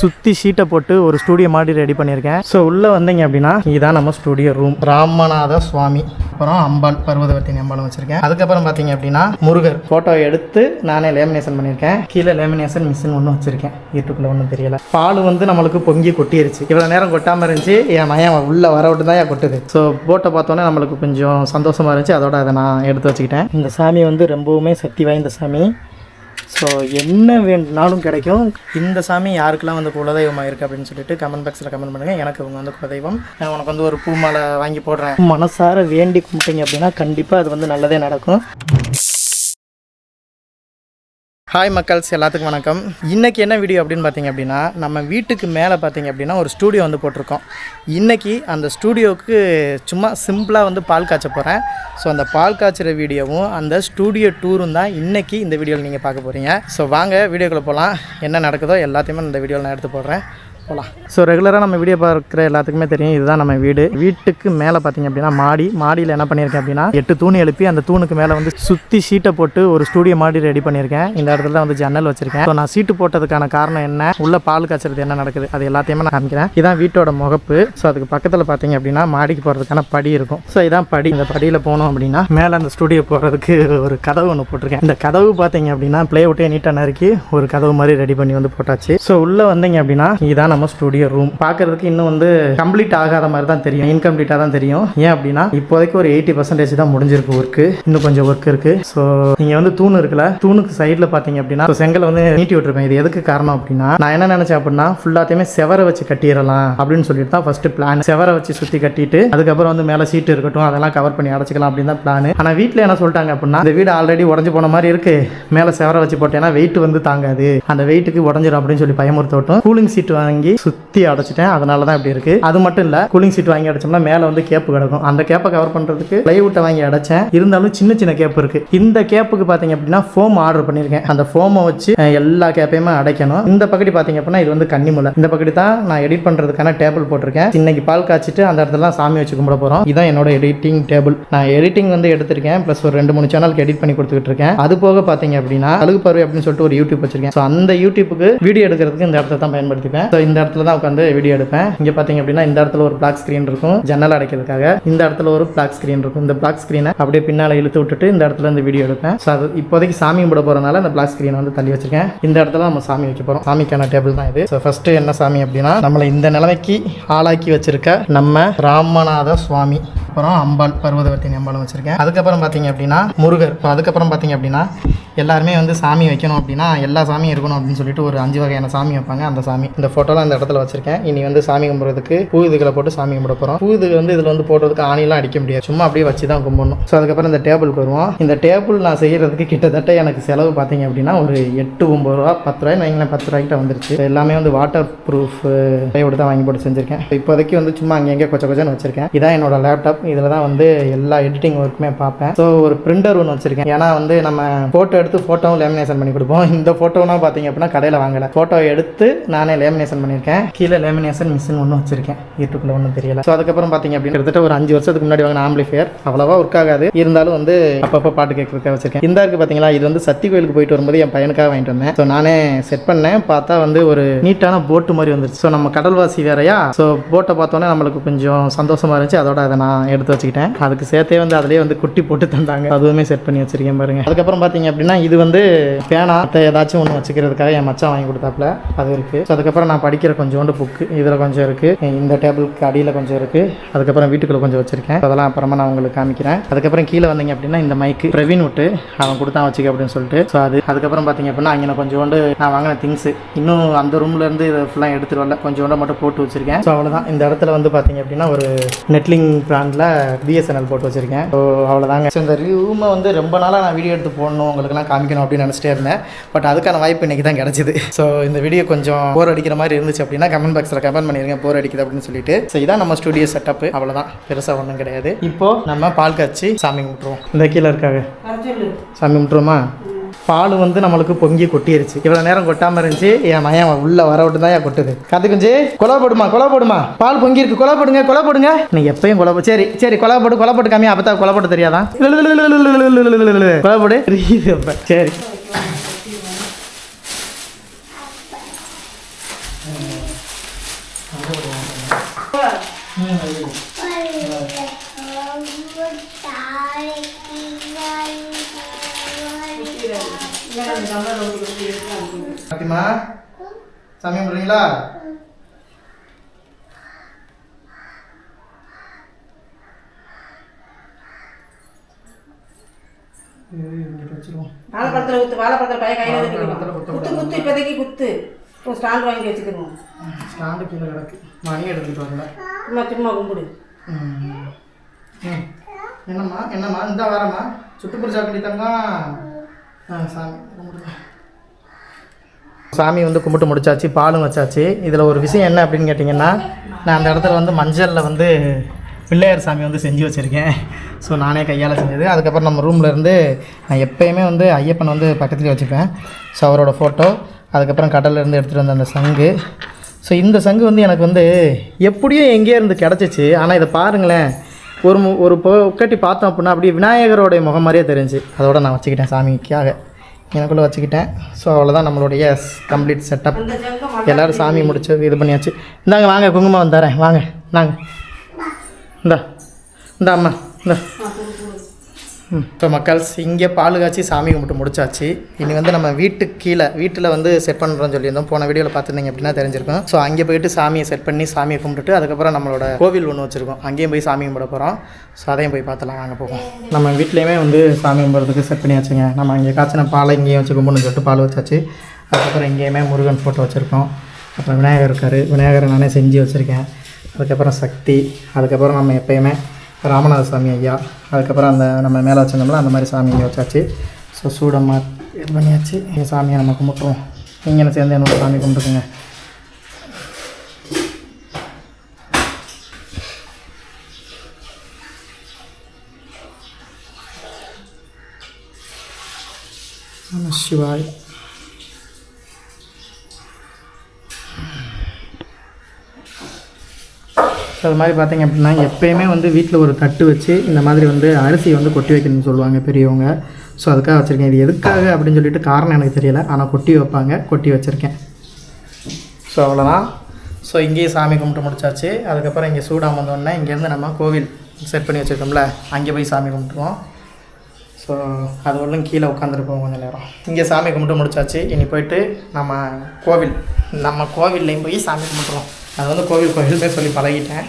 சுற்றி ஷீட்டை போட்டு ஒரு ஸ்டூடியோ மாதிரி ரெடி பண்ணியிருக்கேன். ஸோ உள்ளே வந்தீங்க அப்படின்னா இதுதான் நம்ம ஸ்டூடியோ ரூம் ராமநாத சுவாமி அப்புறம் அம்பாள் பர்வதவர்த்தினி அம்பாளும் வச்சிருக்கேன். அதுக்கப்புறம் பார்த்தீங்க அப்படின்னா முருகர். ஃபோட்டோ எடுத்து நானே லேமினேஷன் பண்ணியிருக்கேன். கீழே லேமினேஷன் மிஷின் ஒன்று வச்சிருக்கேன். வீட்டுக்குள்ளே ஒன்றும் தெரியல. பால் வந்து நம்மளுக்கு பொங்கி கொட்டிருச்சு. இவ்வளோ நேரம் கொட்டாமல் இருந்துச்சு. என் மயம் உள்ள வர விட்டு தான் கொட்டுது? ஸோ போட்டை பார்த்தோன்னே நம்மளுக்கு கொஞ்சம் சந்தோஷமா இருந்துச்சு. அதோட அதை நான் எடுத்து வச்சுக்கிட்டேன். இந்த சாமி வந்து ரொம்பவுமே சக்தி வாய்ந்த சாமி. ஸோ என்ன வேணுனாலும் கிடைக்கும். இந்த சாமி யாருக்கெல்லாம் வந்து குலதெய்வமாக இருக்குது அப்படின்னு சொல்லிட்டு கமெண்ட் பாக்ஸில் கமெண்ட் பண்ணுங்கள் எனக்கு இவங்க வந்து குலதெய்வம். நான் உனக்கு வந்து ஒரு பூ மாலை வாங்கி போடுறேன். மனசார வேண்டி கும்பிட்டீங்க அப்படின்னா கண்டிப்பாக அது வந்து நல்லதே நடக்கும். ஹாய் மக்கள்ஸ். எல்லாத்துக்கும் வணக்கம். இன்றைக்கி என்ன வீடியோ அப்படின்னு பார்த்தீங்க அப்படின்னா நம்ம வீட்டுக்கு மேலே பார்த்தீங்க அப்படின்னா ஒரு ஸ்டூடியோ வந்து போட்டிருக்கோம். இன்றைக்கி அந்த ஸ்டூடியோவுக்கு சும்மா சிம்பிளாக வந்து பால் காய்ச்ச போகிறேன் ஸோ அந்த பால் காய்ச்சுற வீடியோவும் அந்த ஸ்டூடியோ டூரும் தான் இன்றைக்கி இந்த வீடியோவில் நீங்கள் பார்க்க போகிறீங்க ஸோ வாங்க வீடியோக்குள்ளே போகலாம். என்ன நடக்குதோ எல்லாத்தையுமே இந்த வீடியோவில் நான் எடுத்து போடுறேன். போகலாம் ஸோ ரெகுலராக நம்ம வீடியோ பார்க்குற எல்லாத்துக்குமே தெரியும் இதுதான் நம்ம வீடு. வீட்டுக்கு மேலே பார்த்தீங்க அப்படின்னா மாடி. மாடியில் என்ன பண்ணியிருக்கேன் அப்படின்னா எட்டு தூண் எழுப்பி அந்த தூணுக்கு மேலே வந்து சுற்றி சீட்டை போட்டு ஒரு ஸ்டூடியோ மாடி ரெடி பண்ணியிருக்கேன். இந்த இடத்துல வந்து ஜன்னல் வச்சிருக்கேன். ஸோ நான் சீட்டு போட்டதுக்கான காரணம் என்ன? உள்ள பால் காய்ச்சறது என்ன நடக்குது? அது எல்லாத்தையுமே நான் காமிக்கிறேன். இதான் வீட்டோட முகப்பு. ஸோ அதுக்கு பக்கத்தில் பார்த்தீங்க அப்படின்னா மாடிக்கு போகிறதுக்கான படி இருக்கும். ஸோ இதான் படி. இந்த படியில் போனோம் அப்படின்னா மேலே அந்த ஸ்டூடியோ போகிறதுக்கு ஒரு கதவு ஒன்று போட்டிருக்கேன். இந்த கதவு பார்த்தீங்க அப்படின்னா பிளே விட்டே நீட்டாக நறுக்கி ஒரு கதவு மாதிரி ரெடி பண்ணி வந்து போட்டாச்சு. ஸோ உள்ளே வந்தீங்க அப்படின்னா இதான் நம்ம ஸ்டுடியோ ரூம் பார்க்கறதுக்கு இன்னும் வந்து கம்ப்ளீட் ஆகாத மாதிரி தான் தெரியும். இன்கம்ப்ளீட்டாக தான் தெரியும். ஏன் அப்படின்னா இப்போதைக்கு ஒரு எயிட்டி பர்சன்டேஜ் தான் முடிஞ்சிருக்கு ஒர்க்கு இன்னும் கொஞ்சம் ஒர்க் இருக்கு. ஸோ நீங்கள் வந்து தூண் இருக்குல்ல தூணுக்கு சைடில் பார்த்தீங்க அப்படின்னா செங்கல் வந்து நீட்டி விட்டுருப்பேன். இது எதுக்கு காரணம் அப்படின்னா நான் என்ன நினச்சேன் அப்படின்னா ஃபுல்லாத்தையுமே செவரை வச்சு கட்டிடலாம் அப்படின்னு சொல்லிட்டு தான் ஃபர்ஸ்ட் பிளான் செவரை வச்சு சுற்றி கட்டிட்டு அதுக்கப்புறம் வந்து மேலே சீட்டு இருக்கட்டும் அதெல்லாம் கவர் பண்ணி அடைச்சிக்கலாம் அப்படின்னு தான் பிளான் ஆனால் வீட்டில் என்ன சொல்லிட்டாங்க அப்படின்னா இந்த வீடு ஆல்ரெடி உடஞ்சு போன மாதிரி இருக்கு. மேலே செவரை வச்சு போட்டேன்னா வெயிட் வந்து தாங்காது. அந்த வெயிட்டுக்கு உடஞ்சிடும் அப்படின்னு சொல்லி பயமுறுத்தட்டும் கூலிங் சீட் வாங்கி சுற்றி அடைச்சிட்டேன். அதனால தான் இப்படி இருக்கு. அது மட்டும் இல்லை கூலிங் சீட் வாங்கி அடைச்சோம்னா மேலே வந்து கேப்பு கிடக்கும். அந்த கேப்பை கவர் பண்ணுறதுக்கு பிளைவுட்டை வாங்கி அடைச்சேன். இருந்தாலும் சின்ன சின்ன கேப் இருக்கு. இந்த கேப்புக்கு பார்த்தீங்க அப்படின்னா ஃபோம் ஆர்டர் பண்ணியிருக்கேன். அந்த ஃபோமை வச்சு எல்லா கேப்பையுமே அடைக்கணும். இந்த பக்கடி பார்த்தீங்க அப்படின்னா இது வந்து கன்னிமுலை. இந்த பக்கடி தான் நான் எடிட் பண்ணுறதுக்கான டேபிள் போட்டிருக்கேன். இன்னைக்கு பால் காய்ச்சிட்டு அந்த இடத்துல சாமி வச்சு கும்பிட போகிறோம் இதான் என்னோட எடிட்டிங் டேபிள் நான் எடிட்டிங் வந்து எடுத்திருக்கேன். ப்ளஸ் ஒரு ரெண்டு மூணு சேனலுக்கு எடிட் பண்ணி கொடுத்துக்கிட்டு இருக்கேன். அது போக பார்த்தீங்க அப்படின்னா அழுகு பருவ அப்படின்னு சொல்லிட்டு ஒரு யூடியூப் வச்சிருக்கேன். ஸோ அந்த யூடியூப்புக்கு வீடியோ எடுக்கிறதுக்கு இந்த இடத்த தான் பயன்படுத்திப்பேன். ஸோ இந்த இந்த இடத்துல தான் உட்காந்து வீடியோ எடுப்பேன். இங்கே பார்த்தீங்க அப்படின்னா இந்த இடத்துல ஒரு பிளாக் ஸ்க்ரீன் இருக்கும். ஜன்னல் அடைக்கிறதுக்காக. இந்த இடத்துல ஒரு பிளாக் ஸ்க்ரீன் இருக்கும். இந்த பிளாக் ஸ்க்ரீனை அப்படியே பின்னால் இழுத்து விட்டுட்டு இந்த இடத்துல இந்த வீடியோ எடுப்பேன். ஸோ அது இப்போதைக்கு சாமி கும்பிட போகிறனால இந்த பிளாக் ஸ்க்ரீனை வந்து தள்ளி வச்சிருக்கேன். இந்த இடத்துல நம்ம சாமி வைக்க போகிறோம் சாமிக்கான டேபிள் தான் இது. ஸோ ஃபர்ஸ்ட் என்ன சாமி அப்படின்னா நம்மளை இந்த நிலைமைக்கு ஆளாக்கி வச்சிருக்க நம்ம ராமநாத சுவாமி. அப்புறம் அம்பாள் பர்வதவர்த்தினி அம்பாளும் வச்சிருக்கேன். அதுக்கப்புறம் பார்த்தீங்க அப்படின்னா முருகர். இப்போ அதுக்கப்புறம் பார்த்தீங்க அப்படின்னா எல்லாருமே வந்து சாமி வைக்கணும் அப்படின்னா எல்லா சாமியும் இருக்கணும் அப்படின்னு சொல்லிட்டு ஒரு அஞ்சு வகையான சாமி வைப்பாங்க. அந்த சாமி. இந்த ஃபோட்டோலாம் அந்த இடத்துல வச்சிருக்கேன். இனி வந்து சாமி கும்பிட்றதுக்கு பூ இதுகளை போட்டு சாமி கும்பிட போகிறோம் பூ இது வந்து இதில் வந்து போடுறதுக்கு ஆணிலாம் அடிக்க முடியாது. சும்மா அப்படியே வச்சு தான் கும்பிடணும். ஸோ அதுக்கப்புறம் இந்த டேபிளுக்கு வருவோம். இந்த டேபிள் நான் செய்யறதுக்கு கிட்டத்தட்ட எனக்கு செலவு பார்த்தீங்க அப்படின்னா ஒரு எட்டு ஒம்பது ரூபா பத்து ரூபாய் வைங்களேன் பத்து ரூபாய்க்கிட்ட வந்துருச்சு. எல்லாமே வந்து வாட்டர் ப்ரூஃப் கையோடு தான் வாங்கி போட்டு செஞ்சுருக்கேன். இப்போதைக்கு வந்து சும்மா அங்கங்கே கொச்ச கொச்சன்னு வச்சிருக்கேன். இதான் என்னோட லேப்டாப் இதில் தான் வந்து எல்லா எடிட்டிங் ஒர்க்குமே பார்ப்பேன் ஸோ ஒரு பிரிண்டர் ஒன்று வச்சிருக்கேன். ஏன்னா வந்து நம்ம ஃபோட்டோ எடுத்து ஃபோட்டோவும் லேமினேஷன் பண்ணி கொடுப்போம். இந்த ஃபோட்டோலாம் பார்த்தீங்க அப்படின்னா கடையில் வாங்கலை. ஃபோட்டோ எடுத்து நானே லேமினேஷன் பண்ணியிருக்கேன் கீழே லேமினேஷன் மிஷின் ஒன்று வச்சிருக்கேன். வீட்டுக்குள்ளே ஒன்றும் தெரியல. ஸோ அதுக்கப்புறம் பார்த்தீங்க அப்படின்னு கிட்டத்தட்ட ஒரு அஞ்சு வருஷத்துக்கு முன்னாடி வாங்கின ஆம்பிளிஃபேர் அவ்வளோவா ஒர்க் ஆகாது. இருந்தாலும் வந்து அப்பப்போ பாட்டு கேட்கறதுக்காக வச்சிருக்கேன். இந்த இருக்கு பார்த்தீங்களா இது வந்து சக்தி கோயிலுக்கு போயிட்டு வரும்போது என் பையனுக்காக வாங்கிட்டு வந்தேன். ஸோ நானே செட் பண்ணேன். பார்த்தா வந்து ஒரு நீட்டான போட்டு மாதிரி வந்துருச்சு. ஸோ நம்ம கடல்வாசி வேறையா? ஸோ போட்டை பார்த்தோன்னே நம்மளுக்கு கொஞ்சம் சந்தோஷமாக இருந்துச்சு. அதோட அதை நான் எடுத்து வச்சுக்கிட்டேன். அதுக்கு சேர்த்தே வந்து அதிலே வந்து குட்டி போட்டு தந்தாங்க. அதுவுமே செட் பண்ணி வச்சிருக்கேன் பாருங்க. அதுக்கப்புறம் பார்த்தீங்க அப்படின்னா இது வந்து பேனா ஏதாச்சும் ஒன்று வச்சுக்கிறதுக்காக என் மச்சான் வாங்கி கொடுத்தாப்புல. அது இருக்கு. ஸோ அதுக்கப்புறம் நான் படிக்கிற கொஞ்சோண்டு புக்கு இதில் கொஞ்சம் இருக்குது இந்த டேபிளுக்கு அடியில் கொஞ்சம் இருக்குது அதுக்கப்புறம் வீட்டுக்குள்ளே கொஞ்சம் வச்சுருக்கேன். அதெல்லாம் அப்புறமா நான் உங்களுக்கு காமிக்கிறேன். அதுக்கப்புறம் கீழே வந்தீங்க அப்படின்னா இந்த மைக்கு பிரவீன் விட்டு அவன் கொடுத்தான் வச்சுக்க அப்படின்னு சொல்லிட்டு. ஸோ அது அதுக்கப்புறம் பார்த்தீங்க அப்படின்னா அங்கே கொஞ்சோண்டு நான் வாங்கின திங்ஸ் இன்னும் அந்த ரூம்லேருந்து இதை ஃபுல்லாக எடுத்துகிட்டு வரல. கொஞ்சோண்டு மட்டும் போட்டு வச்சுருக்கேன். ஸோ அவ்வளோதான் இந்த இடத்துல வந்து பார்த்தீங்க அப்படின்னா ஒரு நெட்லிங் பிராண்டில் பிஎஸ்என்எல் போட்டு வச்சுருக்கேன். ஸோ அவ்வளோதாங்க ஸோ இந்த ரூமை வந்து ரொம்ப நாளாக நான் வீடியோ எடுத்து போடணும் உங்களுக்குலாம் காமிக்கணும் அப்படின்னு நினச்சிட்டே இருந்தேன். பட் அதுக்கான வாய்ப்பு இன்னைக்கு தான் கிடச்சிது. ஸோ இந்த வீடியோ கொஞ்சம் போர் அடிக்கிற மாதிரி இருந்துச்சு அப்படின்னா கமெண்ட் பாக்ஸில் கமெண்ட் பண்ணிருங்க. போர் அடிக்குது அப்படின்னு சொல்லிட்டு. ஸோ இதான் நம்ம ஸ்டுடியோ செட்டப் அவ்வளோதான் பெருசாக ஒன்றும் கிடையாது. இப்போ? நம்ம பால் காய்ச்சி சாமி கும்பிட்ருவோம் இந்த கீழே இருக்காங்க. சாமி கும்பிட்ருவோமா பால் வந்து நம்மளுக்கு பொங்கி கொட்டிருச்சு. இவ்வளோ நேரம் கொட்டாமல் இருந்துச்சு. என் மயம் உள்ள வர விட்டு தான் ஏன் கொட்டுது. கத்து குஞ்சு கொலை போடுமா? கொலை போடுமா? பால் பொங்கி இருக்கு கொலை போடுங்க கொலை போடுங்க. நீ எப்பயும் கொலை போ- சரி சரி கொலை போடு கொலை போட்டு காமியா? அப்போ கொலை போட்டு தெரியாதான் கொலை போடு. சரி. பாத்திமா சாமி கும்பிட்றீங்களா? வாழைப்பழத்தில் குத்து வாழைப்பழத்தில் பையன் கையில் வாழைப்பழத்துல குத்து. குத்து இப்போதைக்கு குத்து. ஒரு ஸ்டாண்ட் வாங்கி வச்சுக்கணும். ஸ்டாண்டு கீழே கிடக்கு. மணி எடுத்துக்கிட்டு வரல. சும்மா சும்மா கும்பிடு. என்னம்மா? என்னம்மா? இந்த வரம்மா. சுட்டுப்புற சாப்பிட்டு தங்கம். ஆ சாமி கும்பிடுங்க. சாமி வந்து கும்பிட்டு முடிச்சாச்சு பாலும் வச்சாச்சு. இதில் ஒரு விஷயம் என்ன அப்படின்னு கேட்டிங்கன்னா நான் அந்த இடத்துல வந்து மஞ்சளில் வந்து பிள்ளையார் சாமி வந்து செஞ்சு வச்சுருக்கேன். ஸோ நானே கையால் செஞ்சது. அதுக்கப்புறம் நம்ம ரூமில் இருந்து நான் எப்போயுமே வந்து ஐயப்பன் வந்து பக்கத்துலேயே வச்சுப்பேன். ஸோ அவரோட ஃபோட்டோ அதுக்கப்புறம் கடல்லேருந்து எடுத்துகிட்டு வந்த அந்த சங்கு. ஸோ இந்த சங்கு வந்து எனக்கு வந்து எப்படியும் எங்கேயோ இருந்து கிடச்சிச்சு. ஆனால் இதை பாருங்களேன். ஒரு ஒரு பொக்கட்டி பார்த்தோம் அப்படின்னா அப்படியே விநாயகரோடைய முகம் மாதிரியே தெரிஞ்சு. அதோட நான் வச்சுக்கிட்டேன் சாமிக்காக. எனக்குள்ளே வச்சுக்கிட்டேன். ஸோ அவ்வளோதான் நம்மளுடைய கம்ப்ளீட் செட்டப் எல்லோரும் சாமி முடிச்சு இது பண்ணியாச்சு. இந்தாங்க வாங்க குங்குமம் தரேன். வாங்க நாங்க இந்தா இந்த அம்மா இந்த. இப்போ மக்கள்ஸ் இங்கே பால் காய்ச்சி சாமி கும்பிட்டு முடிச்சாச்சு. இனி வந்து நம்ம வீட்டுக்கு கீழே வீட்டில் வந்து செட் பண்ணுறோம்னு சொல்லியிருந்தோம். போன வீடியோவில் பார்த்துருந்தீங்க அப்படின்னா தெரிஞ்சிருக்கும். ஸோ அங்கே போயிட்டு சாமியை செட் பண்ணி சாமியை கும்பிட்டுட்டு அதுக்கப்புறம் நம்மளோட கோவில் ஒன்று வச்சுருக்கோம். அங்கேயும் போய் சாமி கும்பிட போகிறோம் ஸோ அதையும் போய் பார்த்தலாம் அங்கே போவோம். நம்ம வீட்லேயுமே வந்து சாமி கும்பிட்றதுக்கு செட் பண்ணியாச்சுங்க. நம்ம இங்கே காய்ச்சின பாலை இங்கேயும் வச்சு கும்பிடுன்னு சொல்லிட்டு பால் வச்சாச்சு. அதுக்கப்புறம் இங்கேயுமே முருகன் ஃபோட்டோ வச்சுருக்கோம். அப்புறம் விநாயகர் இருக்கார். விநாயகரை நானே செஞ்சு வச்சுருக்கேன். அதுக்கப்புறம் சக்தி. அதுக்கப்புறம் நம்ம எப்போயுமே ராமநாத சாமி ஐயா. அதுக்கப்புறம் அந்த நம்ம மேலே வச்சிருந்தோம்ல அந்த மாதிரி சாமி இங்கே வச்சாச்சு. ஸோ சூடம்மா இது பண்ணியாச்சு. என் சாமியை நம்ம கும்பிட்ருவோம் நீங்கள் என்ன சேர்ந்து என்னோட சாமி கும்பிட்டுக்குங்க. நம சிவாய். ஸோ அது மாதிரி பார்த்தீங்க அப்படின்னா எப்பயுமே வந்து வீட்டில் ஒரு தட்டு வச்சு இந்த மாதிரி வந்து அரிசி வந்து கொட்டி வைக்கணும்னு சொல்லுவாங்க பெரியவங்க. ஸோ அதுக்காக வச்சுருக்கேன். இது எதுக்காக அப்படின்னு சொல்லிட்டு காரணம் எனக்கு தெரியல. ஆனால் கொட்டி வைப்பாங்க. கொட்டி வச்சுருக்கேன். ஸோ அவ்வளோதான் ஸோ இங்கேயே சாமி கும்பிட்டு முடிச்சாச்சு. அதுக்கப்புறம் இங்கே சூடாக வந்தோடனே இங்கேருந்து நம்ம கோவில் செட் பண்ணி வச்சுருக்கோம்ல அங்கே போய் சாமி கும்பிட்டுருவோம். ஸோ அது ஒன்றும் கீழே உட்காந்துருப்போம் கொஞ்சம் நேரம். இங்கே சாமி கும்பிட்டு முடிச்சாச்சு. இனி போயிட்டு நம்ம கோவில் நம்ம கோவில்லையும் போய் சாமி கும்பிட்ருவோம் அது வந்து கோவில் கோவில்னே சொல்லி பழகிட்டேன்.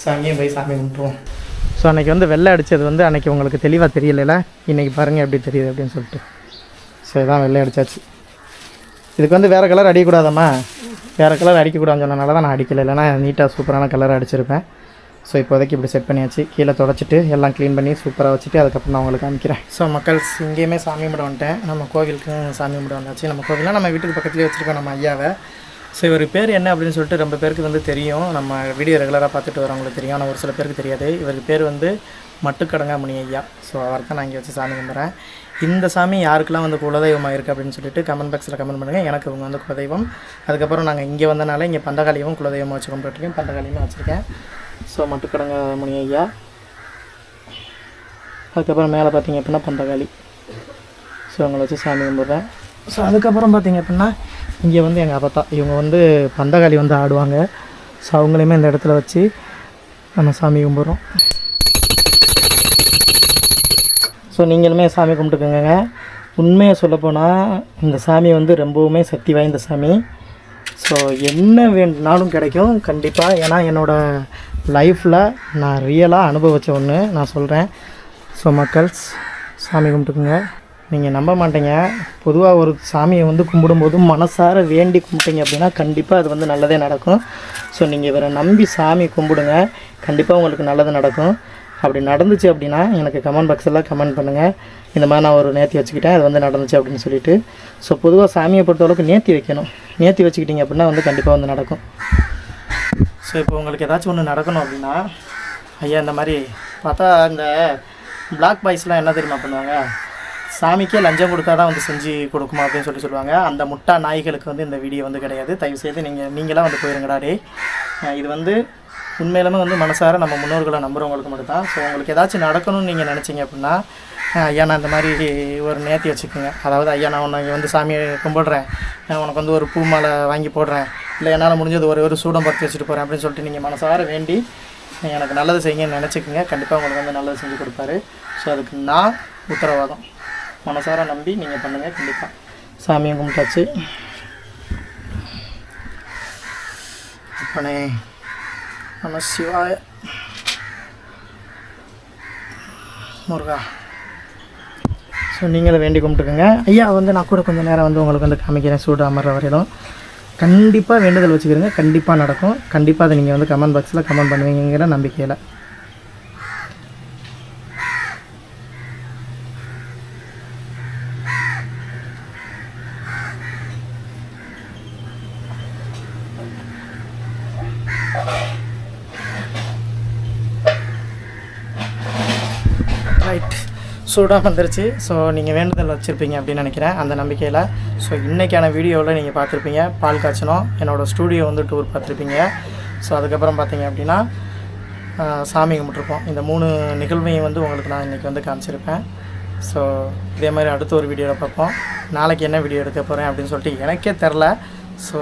ஸோ அங்கேயும் போய் சாமி கும்பிட்ருவோம் ஸோ அன்றைக்கி வந்து வெள்ளை அடித்தது வந்து அன்றைக்கி உங்களுக்கு தெளிவாக தெரியலைல? இன்றைக்கி பாருங்கள் எப்படி தெரியுது அப்படின்னு சொல்லிட்டு. ஸோ இதான் வெள்ளை அடித்தாச்சு இதுக்கு வந்து வேறு கலர் அடிக்கக்கூடாதம்மா வேறு கலர் அடிக்கக்கூடாதுன்னு சொன்னனால தான் நான் அடிக்கல. இல்லைன்னா நீட்டாக சூப்பரான கலர் அடிச்சிருப்பேன். ஸோ இப்போதைக்கு இப்படி செட் பண்ணியாச்சு. கீழே தொடச்சிட்டு எல்லாம் க்ளீன் பண்ணி சூப்பராக வச்சுட்டு அதுக்கப்புறம் நான் உங்களுக்கு காமிக்கிறேன். ஸோ மக்கள் இங்கேயுமே சாமி கும்பிட வந்துட்டேன். நம்ம கோவிலுக்கு சாமி கும்பிட வந்தாச்சு. நம்ம கோவிலாம் நம்ம வீட்டுக்கு பக்கத்துலேயே வச்சுருக்கோம் நம்ம ஐயாவை. ஸோ இவர் பேர் என்ன அப்படின்னு சொல்லிட்டு ரொம்ப பேருக்கு வந்து தெரியும். நம்ம வீடியோ ரெகுலராக பார்த்துட்டு வரவங்களுக்கு தெரியும். ஆனால் ஒரு சில பேருக்கு தெரியாது. இவருக்கு பேர் வந்து மட்டுக்கடங்காமணி ஐயா. ஸோ அவர் தான் நான் இங்கே வச்சு சாமி கும்பிட்றேன். இந்த சாமி யாருக்கெல்லாம் வந்து குலதெய்வமாக இருக்குது அப்படின்னு சொல்லிட்டு கமெண்ட் பாக்ஸில் கமெண்ட் பண்ணுங்கள் எனக்கு இவங்க வந்து குலதெய்வம். அதுக்கப்புறம் நாங்கள் இங்கே வந்தனால இங்கே பந்தகாளியவும் குலதெய்வமாக வச்சு கும்பிட்டுருக்கேன். பந்தகாளியுமே வச்சுருக்கேன். ஸோ மட்டுக்கடங்காமணி ஐயா. அதுக்கப்புறம் மேலே பார்த்தீங்க அப்படின்னா பந்தகாளி. ஸோ அவங்கள வச்சு சாமி கும்பிட்றேன். ஸோ அதுக்கப்புறம் பார்த்தீங்க அப்படின்னா இங்கே வந்து எங்கள் அப்பத்தா இவங்க வந்து பந்தகாளி வந்து ஆடுவாங்க. ஸோ அவங்களையுமே இந்த இடத்துல வச்சு நம்ம சாமி கும்பிட்றோம். ஸோ நீங்களுமே சாமி கும்பிட்டுக்கோங்க. உண்மையை சொல்லப்போனால் இந்த சாமி வந்து ரொம்பவுமே சக்தி வாய்ந்த சாமி. ஸோ என்ன வேணுனாலும் கிடைக்கும் கண்டிப்பாக ஏன்னா என்னோடய லைஃப்பில் நான் ரியலாக அனுபவித்த ஒன்று நான் சொல்கிறேன் ஸோ மக்கள்ஸ் சாமி கும்பிட்டுக்குங்க. நீங்கள் நம்ப மாட்டீங்க. பொதுவாக ஒரு சாமியை வந்து கும்பிடும்போது மனசார வேண்டி கும்பிட்டீங்க அப்படின்னா கண்டிப்பாக அது வந்து நல்லதே நடக்கும். ஸோ நீங்கள் இவரை நம்பி சாமி கும்பிடுங்க. கண்டிப்பாக உங்களுக்கு நல்லது நடக்கும். அப்படி நடந்துச்சு அப்படின்னா எனக்கு கமெண்ட் பாக்ஸெல்லாம் கமெண்ட் பண்ணுங்கள் இந்த மாதிரி நான் ஒரு நேர்த்தி வச்சுக்கிட்டேன். அது வந்து நடந்துச்சு அப்படின்னு சொல்லிட்டு. ஸோ பொதுவாக சாமியை பொறுத்தளவுக்கு நேர்த்தி வைக்கணும். நேர்த்தி வச்சுக்கிட்டீங்க அப்படின்னா வந்து கண்டிப்பாக வந்து நடக்கும். ஸோ இப்போ உங்களுக்கு ஏதாச்சும் ஒன்று நடக்கணும் அப்படின்னா ஐயா இந்த மாதிரி பார்த்தா இந்த பிளாக் பாய்ஸ்லாம் என்ன தெரியுமா பண்ணுவாங்க? சாமிக்கே லஞ்சம் கொடுத்தா தான் வந்து செஞ்சு கொடுக்குமா அப்படின்னு சொல்லி சொல்லுவாங்க. அந்த முட்டா நாய்களுக்கு வந்து இந்த வீடியோ வந்து கிடையாது. தயவு செய்து நீங்கள் நீங்களாம் வந்து போயிருங்கடா டே இது வந்து உண்மையிலுமே வந்து மனசார நம்ம முன்னோர்களை நம்புகிறவங்களுக்கு மட்டும்தான். ஸோ உங்களுக்கு ஏதாச்சும் நடக்கணும்னு நீங்கள் நினச்சிங்க அப்படின்னா ஐயா நான் இந்த மாதிரி ஒரு நேர்த்தி வச்சுக்கோங்க. அதாவது ஐயா நான் உன்னை இங்கே வந்து சாமியை கும்பிடுறேன். நான் உனக்கு வந்து ஒரு பூ மாலை வாங்கி போடுறேன். இல்லை என்னால் முடிஞ்சது ஒரு ஒரு சூடம் பறித்து வச்சுட்டு போகிறேன் அப்படின்னு சொல்லிட்டு நீங்கள் மனசார வேண்டி எனக்கு நல்லது செய்யுங்கன்னு நினச்சிக்கோங்க. கண்டிப்பாக உங்களுக்கு வந்து நல்லது செஞ்சு கொடுப்பாரு. ஸோ அதுக்கு நான் உத்தரவாதம். மனசார நம்பி நீங்கள் பண்ணுங்கள் கண்டிப்பாக சாமியை கும்பிட்டாச்சு. அப்பனே நம சிவாய. முருகா. ஸோ நீங்களும் வேண்டி கும்பிட்டுக்கோங்க. ஐயா வந்து நான் கூட கொஞ்சம் நேரம் வந்து உங்களுக்கு வந்து காமிக்கிறேன் சூடு அமர்ற வரையிலும். கண்டிப்பாக வேண்டுதல் வச்சுக்கிறீங்க. கண்டிப்பாக நடக்கும். கண்டிப்பாக அதை நீங்கள் வந்து கமெண்ட் பாக்ஸில் கமெண்ட் பண்ணுவீங்கிற நம்பிக்கையில் ரைட் சூடாக வந்துருச்சு. ஸோ நீங்கள் வேண்டுதல் வச்சுருப்பீங்க அப்படின்னு நினைக்கிறேன். அந்த நம்பிக்கையில். ஸோ இன்றைக்கான வீடியோவில் நீங்கள் பார்த்துருப்பீங்க. பால் காய்ச்சணும். என்னோடய ஸ்டூடியோ வந்து டூர் பார்த்துருப்பீங்க. ஸோ அதுக்கப்புறம் பார்த்தீங்க அப்படின்னா சாமி கும்பிட்ருப்போம் இந்த மூணு நிகழ்வையும் வந்து உங்களுக்கு நான் இன்றைக்கி வந்து காமிச்சிருப்பேன். ஸோ இதே மாதிரி அடுத்த ஒரு வீடியோவில் பார்ப்போம். நாளைக்கு என்ன வீடியோ எடுக்க போகிறேன் அப்படின்னு சொல்லிட்டு எனக்கே தெரில. ஸோ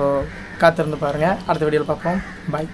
காத்திருந்து பாருங்கள் அடுத்த வீடியோவில் பார்ப்போம். பாய்